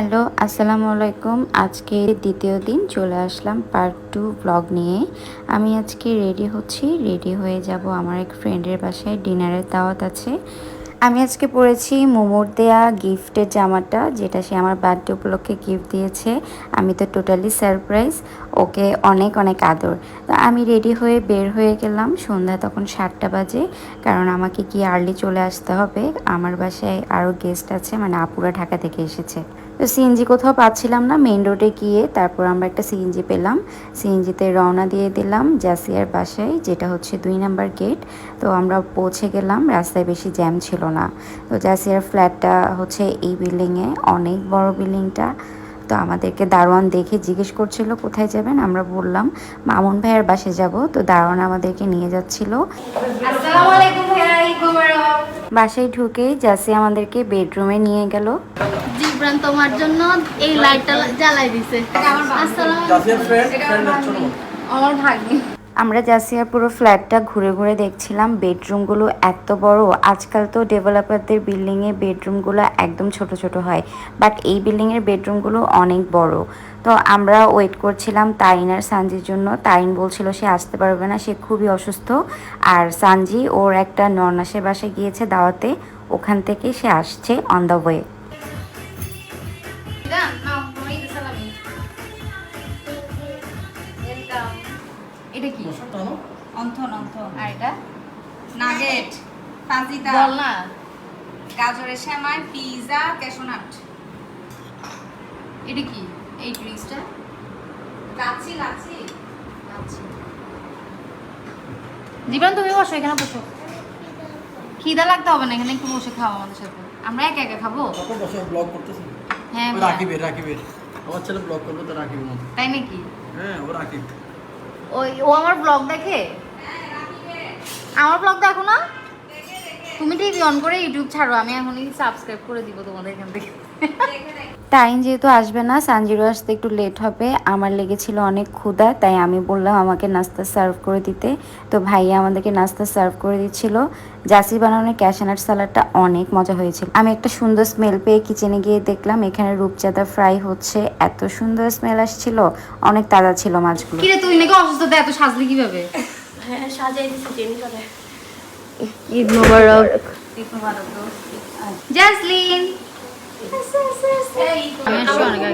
Hello, আসসালামু আলাইকুম। আজকে দ্বিতীয় দিন, চলে আসলাম পার্ট টু ব্লগ নিয়ে। আমি আজকে রেডি হচ্ছি রেডি হয়ে যাব আমার এক ফ্রেন্ডের বাসায় ডিনারের দাওয়াত আছে। আমি আজকে পরেছি মোমোর দেয়া গিফটের জামাটা, যেটা সে আমার বার্থডে উপলক্ষে গিফট দিয়েছে। আমি তো টোটালি সারপ্রাইজ ওকে অনেক অনেক আদর। তো আমি রেডি হয়ে বের হয়ে গেলাম, সন্ধ্যা তখন সাতটা বাজে, কারণ আমাকে কি আর্লি চলে আসতে হবে? আমার বাসায় আরও গেস্ট আছে মানে আপুরা ঢাকা থেকে এসেছে। তো সিএনজি কোথাও পাচ্ছিলাম না মেন রোডে গিয়ে তারপর আমরা একটা সিএনজি পেলাম। সিএনজিতে রওনা দিয়ে দিলাম জাসিয়ার বাসায়, যেটা হচ্ছে দুই নাম্বার গেট তো আমরা পৌঁছে গেলাম, রাস্তায় বেশি জ্যাম ছিল না। তো জাসিয়ার ফ্ল্যাটটা হচ্ছে এই বিল্ডিংয়ে অনেক বড় বিল্ডিংটা তো আমাদেরকে দারোয়ান দেখে জিজ্ঞেস করছিল কোথায় যাবেন? আমরা বললাম মামুন ভাইয়ের বাসে যাব। তো দারোয়ান আমাদেরকে নিয়ে যাচ্ছিল। বাসায় ঢুকে জাসি আমাদেরকে বেডরুমে নিয়ে গেল। জিবরান তোমার জন্য এই লাইটটা জ্বালাই দিছে। আমার ভাগ্নি। আমরা জাসিয়ার পুরো ফ্ল্যাটটা ঘুরে ঘুরে দেখছিলাম। বেডরুমগুলো এত বড়। আজকাল তো ডেভেলপারদের বিল্ডিংয়ে বেডরুমগুলো একদম ছোট ছোট হয়। বাট এই বিল্ডিংয়ের বেডরুমগুলো অনেক বড়। তো আমরা ওয়েট করছিলাম তাইন আর সানজির জন্য। তাইন বলছিল সে আসতে পারবে না, সে খুবই অসুস্থ। আর সানজি ওর একটা নর্নাসের বাসায় গিয়েছে দাওয়াতে। ওখান থেকে সে আসছে অন দ্য ওয়ে এটা কি? Wonton wonton. আর এটা? নাগেট ফাজিতা বল না। গাজরের সেমাই পিৎজা ক্যাশনাট। এটা কি? এই ড্রিঙ্কসটা লাচ্ছি লাচ্ছি। আচ্ছা জীবন তুমি বসো এখানে বসো। খিদা লাগতে হবে না এখানে একটু বসে খাও আমাদের সাথে। আমরা একা একা খাব? কত বছর ব্লগ করতেছে। হ্যাঁ ভাইয়া। রাকিবের রাকিবের। আমার ছেলে ব্লগ করবে তো রাকিবের মতো। তাই নাকি? হ্যাঁ ও রাকিব। ওই, ও আমার ব্লগ দেখে? আমার ব্লগ দেখো না? তুমি ঠিক অন করে ইউটিউব ছাড়ো, আমি এখনই সাবস্ক্রাইব করে দিব তোমাদের এখান থেকে। টাইম যেহেতু আসবে না সানজিরো আসতে একটু লেট হবে। আমার লেগেছিল অনেক ক্ষুধা তাই আমি বললাম আমাকে নাস্তা সার্ভ করে দিতে। তো ভাইয়া আমাদেরকে নাস্তা সার্ভ করে দিচ্ছিল। জাসি বানানোর ক্যাশনাট সালাডটা অনেক মজা হয়েছিল। আমি একটা সুন্দর স্মেল পেয়ে কিচেনে গিয়ে দেখলাম এখানে রূপচাঁদা ফ্রাই হচ্ছে। এত সুন্দর স্মেল আসছিল অনেক তাজা ছিল মাছগুলো। কিরে তুই নাকি অসুস্থতা এত সাজলি কীভাবে? হ্যাঁ সাজাই দিছি জাসলিন!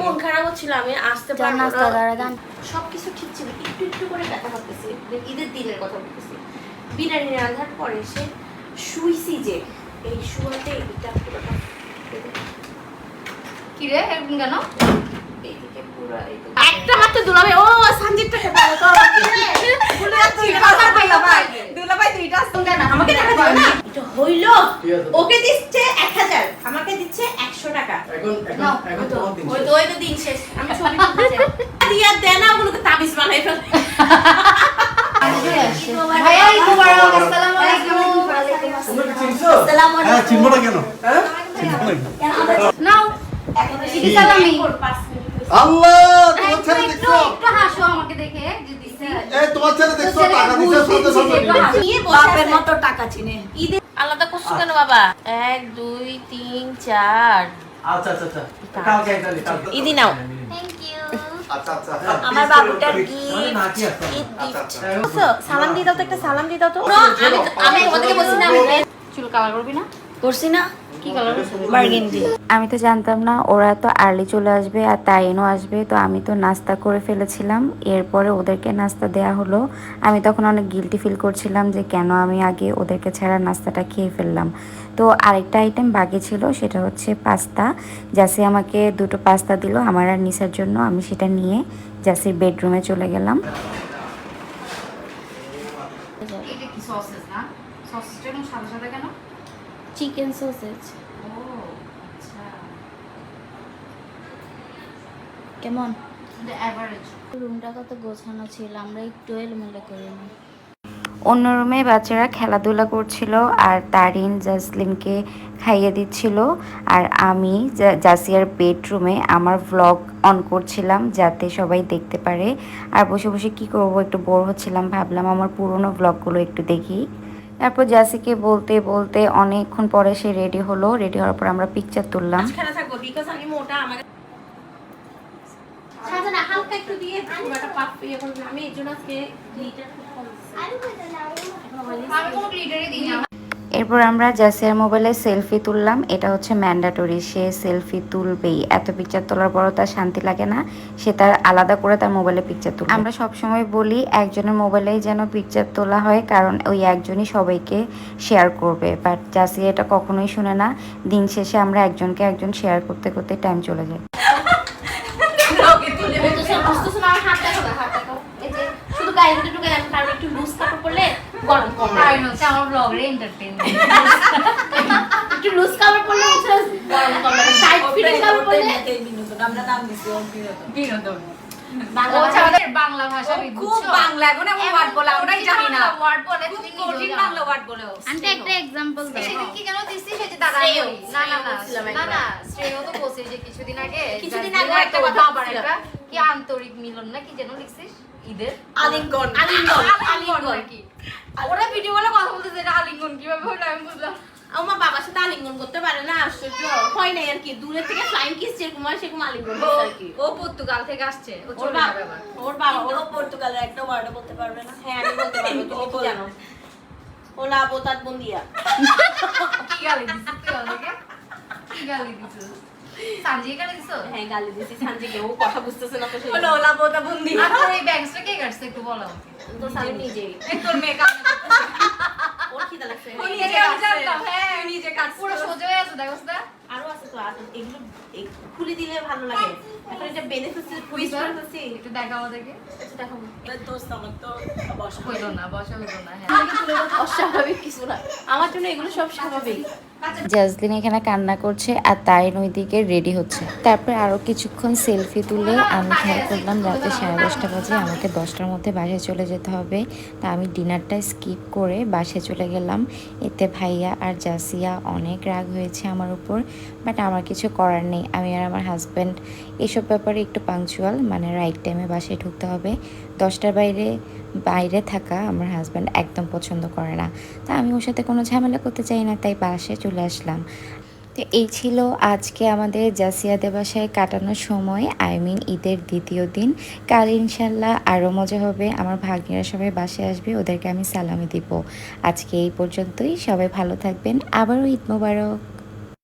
মন খারাপ হচ্ছিল আমি আসতে চল নাস্তা পারব করা না সবকিছু ঠিক ছিল একটু একটু করে ব্যথা করতেছি ঈদের দিনের কথা বলতেছি। বিরিয়ানি রান্নার পরে এসে শুইছি যে এই শুয়াতে এইটা পুরোটা কিরে এরকম কেন? এইদিকে পুরো এইদিকে। একটা মাত্র দুলাবে ও তো। দুলাভাই দুইটা আমাকে দেখা দিও না। এটা হইল ওকে দিচ্ছে এক হাজার আমাকে দিচ্ছে একশো টাকা এখন এখন এখন তোমার ওই তো ওই তো দিন শেষ। আমি ছবি তুলতে দিয়া দেয় ওগুলোকে তাবিজ বানাই ফেল। ভাইয়া ঈদ আসসালামু আলাইকুম। তোমরা কি চিনছো? হ্যাঁ চিনবো না কেন? হ্যাঁ? চিনবো না নাও ঈদ সালামি আল্লাহ তোমার ছেলে দেখছ? একটু হাসো আমাকে দেখে যে দিছি এই তোমার ছেলে দেখছ? টাকা দিছে একটু হাসো। নিয়ে বাপের মতো টাকা চিনে। ঈদে আলাদা করছ কেন বাবা? এক দুই তিন চার। আচ্ছা আচ্ছা আচ্ছা। কালকে আইতালি নাও। থ্যাংক ইউ আচ্ছা আচ্ছা আমার বাবুটার গিফট। সালাম দিয়ে দাও তো একটা সালাম দিয়ে দাও তো। আমি চলো। আমি তোমাদেরকে বলছি না আমি চুল কালার করবি না? করছি না। আমি তো জানতাম না ওরা তো আর্লি চলে আসবে আর তাইনও আসবে তো আমি তো নাস্তা করে ফেলেছিলাম। এরপরে ওদেরকে নাস্তা দেয়া হলো। আমি তখন অনেক গিলটি ফিল করছিলাম যে কেন আমি আগে ওদেরকে ছাড়া নাস্তাটা খেয়ে ফেললাম। তো আরেকটা আইটেম বাকি ছিল সেটা হচ্ছে পাস্তা। জাসি আমাকে দুটো পাস্তা দিল আমার আর নিসার জন্য। আমি সেটা নিয়ে জাসির বেডরুমে চলে গেলাম। এটা কি সসেস না? সসেসটা এরকম সাদা সাদা কেন? Chicken sausage. আচ্ছা কেমন রুমটা কত গোছানো ছিল? আমরা একটু এলোমেলো করে নিই। অন্য রুমে বাচ্চারা খেলাধুলা করছিল আর তারিন জাসলিনকে খাইয়ে দিচ্ছিল। আর আমি জাসিয়ার বেডরুমে আমার ভ্লগ অন করছিলাম যাতে সবাই দেখতে পারে। আর বসে বসে কি করব? একটু বোর হচ্ছিলাম। ভাবলাম আমার পুরনো ভ্লগগুলো একটু দেখি। তারপর জ্যাসিকে বলতে বলতে অনেকক্ষণ পরে সে রেডি হলো। রেডি হওয়ার পর আমরা পিকচার তুললাম। এরপর আমরা জাসিয়ার মোবাইলে সেলফি তুললাম। এটা হচ্ছে ম্যান্ডাটরি। সে সেলফি তুলবেই। এত পিকচার তোলার পরও তার শান্তি লাগে না। সে তার আলাদা করে তার মোবাইলে পিকচার তুলবে। আমরা সবসময় বলি, একজনের মোবাইলেই যেন পিকচার তোলা হয়, কারণ ওই একজনই সবাইকে শেয়ার করবে। বাট জাসিয়া এটা কখনোই শুনে না। দিন শেষে আমরা একজনকে একজন শেয়ার করতে করতে টাইম চলে যায় বুঝতেছো বুঝতেছো না আমার হাত দেখো না হাত দেখো এই যে শুধু গায়ে দুটো ঢুকে গেছে কারণ একটু লুজ কাপড় পরলে গরম কমে কারণ হচ্ছে আমার ব্লগের এন্টারটেইনমেন্ট একটু লুজ কাপড় পরলে হচ্ছে গরম কমে টাইট ফিটিং কাপড় পরলে আমরা নাম দিছি বিনোদন বিনোদন বাংলা ভাষা খুব বাংলা এখন এমন ওয়ার্ড বলে আমরাই জানি না। ওয়ার্ড বলে? তুমি কঠিন বাংলা? ওয়ার্ড বলে আন্টি একটা এক্সাম্পল দাও। সেদিন কি যেন দিছি সেটা দাদা না না না না না শ্রেয় তো বলছে যে কিছুদিন আগে কিছুদিন আগে একটা কথা আবার একটা কি আন্তরিক মিলন না কি যেন লিখছিস? ঈদের? আলিঙ্গন। আলিঙ্গন। আলিঙ্গন নাকি? ওরা ভিডিও বলে কথা বলতেছে এটা আলিঙ্গন কীভাবে হলো আমি বুঝলাম আমার বাবার সাথে আলিঙ্গন করতে পারে না আশ্চর্য। হয় নাই আর কি দূরে থেকে ফ্লাইং কিস যেরকম হয় সেরকম আলিঙ্গন ও আর কি। ও পর্তুগাল থেকে আসছে। ওর বাবা ওর বাবা ওর পর্তুগালের একটা ওয়ার্ডও বলতে পারবে না। হ্যাঁ আমি বলতে পারব তুমি কি জানো? ওলা বোতাত বন্দিয়া। কি গালি দিছিস কি গালি দিছিস সাজিয়ে গালি দিছো? হ্যাঁ গালি দিছি। সানজিকে। ও কথা বুঝতেছে না তো সেই ওলা বোতা বন্দি। আর তোর ব্যাগসটা কে কাটছে একটু বলো? তো সানি নিজেই। এই তোর মেয়ে কানে ওর খিদা লাগছে। ও নিজে নিজে কাটছে। হ্যাঁ। নিজে কাটছে। পুরো সোজা হয়ে আছে দেখো না আরও আছে তো আর এগুলো খুলে দিলে ভালো লাগে। এখন এটা বেনিফিটস টুইস্ট করতেছি। একটু দেখা। আমাদেরকে আচ্ছা তো বসা। হইল না বসা হইল না হ্যাঁ। অস্বাভাবিক কিছু না। আমার জন্য এগুলো সব স্বাভাবিক। জাজলিন এখানে কান্না করছে আর তারিন ওইদিকে রেডি হচ্ছে। তারপরে আরও কিছুক্ষণ সেলফি তুলে আমি খেয়াল করলাম রাতে সাড়ে দশটা বাজে, আমাকে দশটার মধ্যে বাসায় চলে যেতে হবে। তা আমি ডিনারটা স্কিপ করে বাসে চলে গেলাম। এতে ভাইয়া আর জাসিয়া অনেক রাগ হয়েছে আমার উপর। বাট আমার কিছু করার নেই। আমি আর আমার হাজব্যান্ড এসব ব্যাপারে একটু পাংচুয়াল মানে রাইট টাইমে বাসায় ঢুকতে হবে। দশটার বাইরে বাইরে থাকা আমার হাজব্যান্ড একদম পছন্দ করে না। তা আমি ওর সাথে কোনো ঝামেলা করতে চাই না, তাই বাসায় চলে আসলাম। তো এই ছিল আজকে আমাদের জাসিয়াদের বাসায় কাটানোর সময় আই মিন ঈদের দ্বিতীয় দিন। কাল ইনশাল্লাহ আরও মজা হবে। আমার ভাগ্নিরা সবাই বাসায় আসবে, ওদেরকে আমি সালামি দিব। আজকে এই পর্যন্তই। সবাই ভালো থাকবেন। আবারও ঈদ মোবারক।